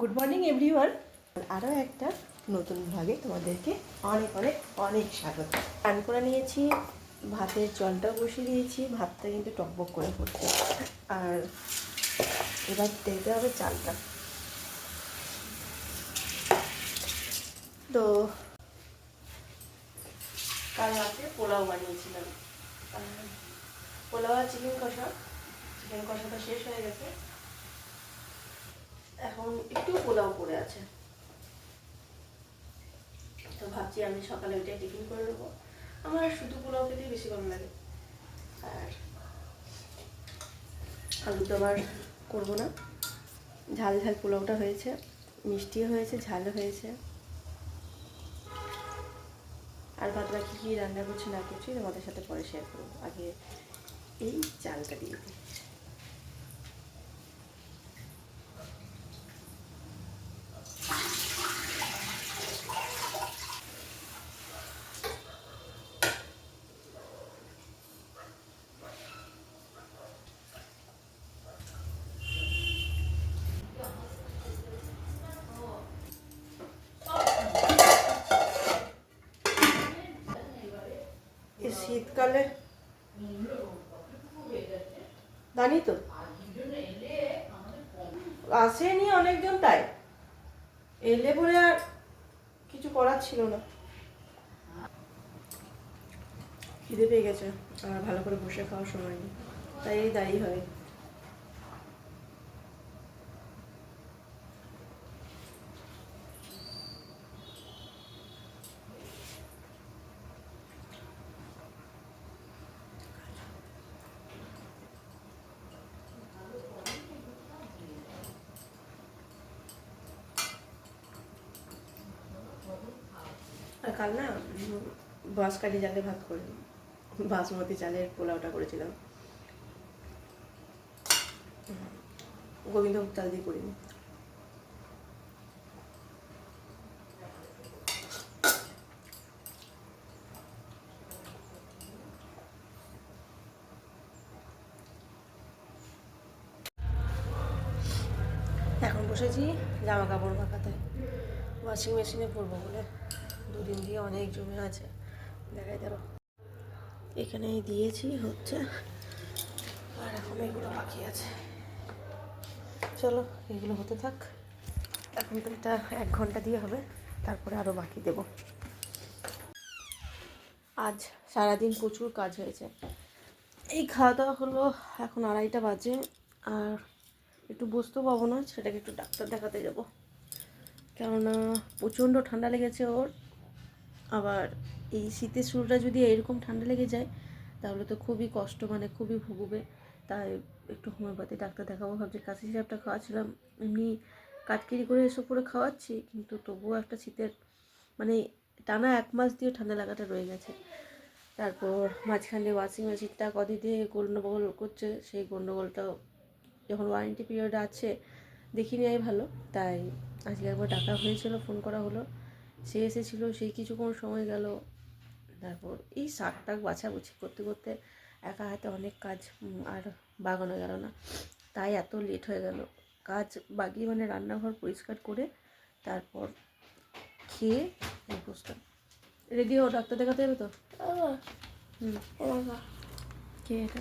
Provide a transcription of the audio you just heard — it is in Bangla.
গুড মর্নিং এভরিওয়ান আরও একটা নতুন ভাগে তোমাদেরকে অনেক অনেক অনেক স্বাগত। স্নান করে নিয়েছি, ভাতের জলটাও বসিয়ে দিয়েছি, ভাতটা কিন্তু টকবক করে পড়ছে আর এবার দেখতে হবে চালটা। তো কাল রাতে পোলাও বানিয়েছিলাম। পোলাও আর চিকেন কষা। চিকেন কষাটা শেষ হয়ে গেছে। এখন একটু পোলাও পড়ে আছে। তো ভাবছি আমি সকালে ওইটা টিফিন করে নেব। আমার শুধু পোলাও খেতেই বেশি ভালো লাগে। আর আলু তো আবার করব না। ঝাল ঝাল পোলাওটা হয়েছে, মিষ্টিও হয়েছে ঝালও হয়েছে। আর বাদ বাকি কী রান্না করছি না করছি তোমাদের সাথে পরে শেয়ার করব। আগে এই চালটা দিয়ে দিই। এই শীতকালে জানি তো। আসেনি অনেকজন তাই। এলে পরে আর কিছু করার ছিল না। খিদে পেয়ে গেছে, আর ভালো করে বসে খাওয়ার সময় নেই। তাই এই দায়ী হবে কাল না বাঁশকাঠি চালে ভাত করি, বাসমতি চালের পোলাওটা করেছিলাম। গোবিন্দভোগ চাল দিয়ে করিনি। এখন বসেছি জামা কাপড় মাখাতে। ওয়াশিং মেশিনে পরবো বলে। দুদিন দিয়ে অনেক জমে আছে। দেখাই দেবো এখানে দিয়েছি হচ্ছে। আর এখন এগুলো বাকি আছে। চলো, এগুলো হতে থাক। এখন তো এটা এক ঘণ্টা দিয়ে হবে, তারপরে আরও বাকি দেব। আজ সারাদিন প্রচুর কাজ হয়েছে। এই খাওয়া দাওয়া হলো এখন আড়াইটা বাজে, আর একটু বসতেও পাবো না, সেটাকে একটু ডাক্তার দেখাতে যাব। কেননা প্রচণ্ড ঠান্ডা লেগেছে ওর। আবার এই শীতের শুরুটা যদি এরকম ঠান্ডা লেগে যায়, তাহলে তো খুবই কষ্ট মানে খুবই ভুগবে। তাই একটু হোমিওপ্যাথি ডাক্তার দেখাবো, ভাবছি কাশি হিসাবটা খাওয়াচ্ছিলাম। এমনি কাটকিরি করে এসব করে খাওয়াচ্ছি, কিন্তু তবুও একটা শীতের মানে টানা এক মাস দিয়ে ঠান্ডা লাগাটা রয়ে গেছে। তারপর মাঝখানে ওয়াশিং মেশিনটা কদিন দিয়ে গণ্ডগোল করছে, সেই গন্ডগোলটাও যখন ওয়ারেন্টি পিরিয়ড আছে, দেখিনি নেওয়াই ভালো। তাই আজকে একবার ডাকা হয়েছিল ফোন করা হলো। সে এসেছিল সেই কিছুক্ষণ সময় গেল। তারপর এই শাক টাক বাছাবুছি করতে করতে একা হাতে অনেক কাজ আর বাগানো গেল না। তাই এত লেট হয়ে গেল। কাজ বাগিয়ে মানে রান্নাঘর পরিষ্কার করে তারপর খেয়ে বসলাম রেডি হো ডাক্তার দেখাতে যাবে তো? হুম। কে এটা?